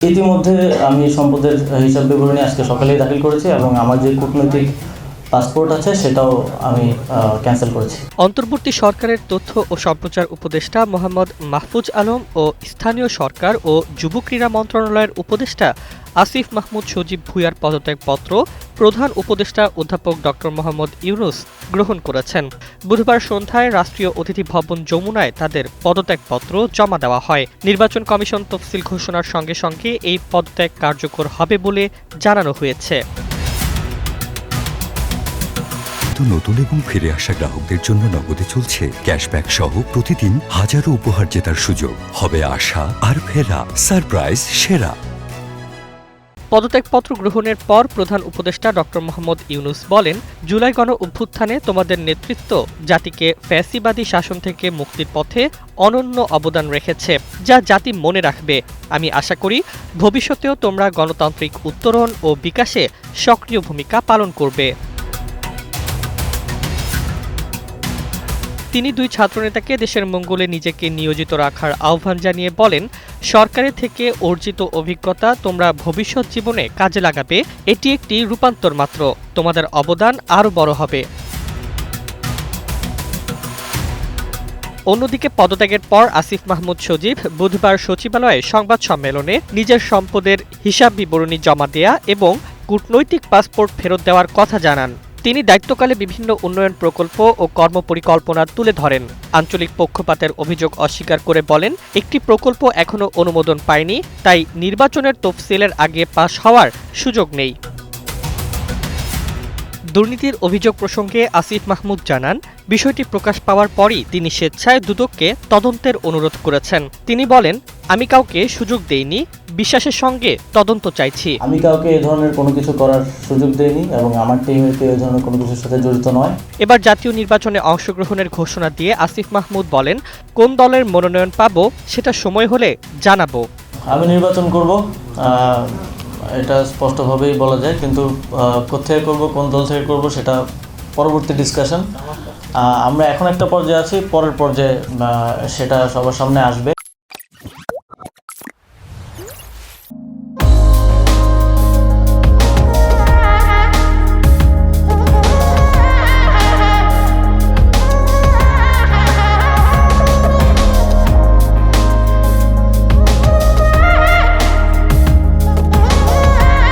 ইতিমধ্যে আমি সম্পদের হিসাব বিবরণী আজকে সকালেই দাখিল করেছি এবং আমার যে কূটনৈতিক পাসপোর্ট আছে, সেটাও আমি ক্যান্সেল করেছি। অন্তর্বর্তী সরকারের তথ্য ও সম্প্রচার উপদেষ্টা মোহাম্মদ মাহফুজ আলম ও স্থানীয় সরকার ও যুব ক্রীড়া মন্ত্রণালয়ের উপদেষ্টা আসিফ মাহমুদ সজীব ভুইয়ার পদত্যাগপত্র প্রধান উপদেষ্টা অধ্যাপক ডক্টর মোহাম্মদ ইউনুস গ্রহণ করেছেন। বুধবার সন্ধ্যায় রাষ্ট্রীয় অতিথি ভবন যমুনায় তাদের পদত্যাগপত্র জমা দেওয়া হয়। নির্বাচন কমিশন তফসিল ঘোষণার সঙ্গে সঙ্গে এই পদত্যাগ কার্যকর হবে বলে জানানো হয়েছে। নতুন এবং ফিরে আসা গ্রাহকদের জন্য নগদে চলছে। ক্যাশব্যাক সহ প্রতিদিন হাজারো উপহার জেতার সুযোগ। হবে আশা আর ফেরা। সারপ্রাইজ সেরা। পদত্যাগপত্র গ্রহণের পর প্রধান উপদেষ্টা ডক্টর মোহাম্মদ ইউনুস বলেন, জুলাই গণ অভ্যুত্থানে তোমাদের নেতৃত্ব জাতিকে ফ্যাসিবাদী শাসন থেকে মুক্তির পথে অনন্য অবদান রেখেছে, যা জাতি মনে রাখবে। আমি আশা করি, ভবিষ্যতেও তোমরা গণতান্ত্রিক উত্তরণ ও বিকাশে সক্রিয় ভূমিকা পালন করবে। তিনি দুই ছাত্রনেতাকে দেশের মঙ্গলে নিজেকে নিয়োজিত রাখার আহ্বান জানিয়ে বলেন, সরকারের থেকে অর্জিত অভিজ্ঞতা তোমরা ভবিষ্যৎ জীবনে কাজে লাগাবে। এটি একটি রূপান্তর মাত্র। তোমাদের অবদান আরও বড় হবে। অন্যদিকে পদত্যাগের পর আসিফ মাহমুদ সজীব বুধবার সচিবালয়ে সংবাদ সম্মেলনে নিজের সম্পদের হিসাব বিবরণী জমা দেয়া এবং কূটনৈতিক পাসপোর্ট ফেরত দেওয়ার কথা জানান। তিনি দায়িত্বকালে বিভিন্ন উন্নয়ন প্রকল্প ও কর্মপরিকল্পনা তুলে ধরেন। আঞ্চলিক পক্ষপাতের অভিযোগ অস্বীকার করে বলেন, একটি প্রকল্প এখনও অনুমোদন পায়নি, তাই নির্বাচনের তফসিলের আগে পাশ হওয়ার সুযোগ নেই। দুর্নীতির অভিযোগ প্রসঙ্গে আসিফ মাহমুদ জানান, বিষয়টি প্রকাশ পাওয়ার পরই তিনি স্বেচ্ছায় দুদককে তদন্তের অনুরোধ করেছেন। তিনি বলেন আমি কাউকে সুযোগ দেইনি বিশ্বাসের সঙ্গে তদন্ত চাইছি। আমি কাউকে এই ধরনের কোনো কিছু করার সুযোগ দেইনি এবং আমার টিমের কেউ এই ধরনের কোনো কিছুর সাথে জড়িত নয়। এবার জাতীয় নির্বাচনে অংশগ্রহণের ঘোষণা দিয়ে আসিফ মাহমুদ বলেন কোন দলের মনোনয়ন পাবো সেটা সময় হলে জানাব। আমি নির্বাচন করব আহ, এটা স্পষ্টভাবেই বলা যায় কিন্তু কোথায় করব কোন দল থেকে করব সেটা পরবর্তী ডিসকাশন আমরা এখন একটা পর্যায়ে আছি পরের পর্যায়ে সেটা সবার সামনে আসবে।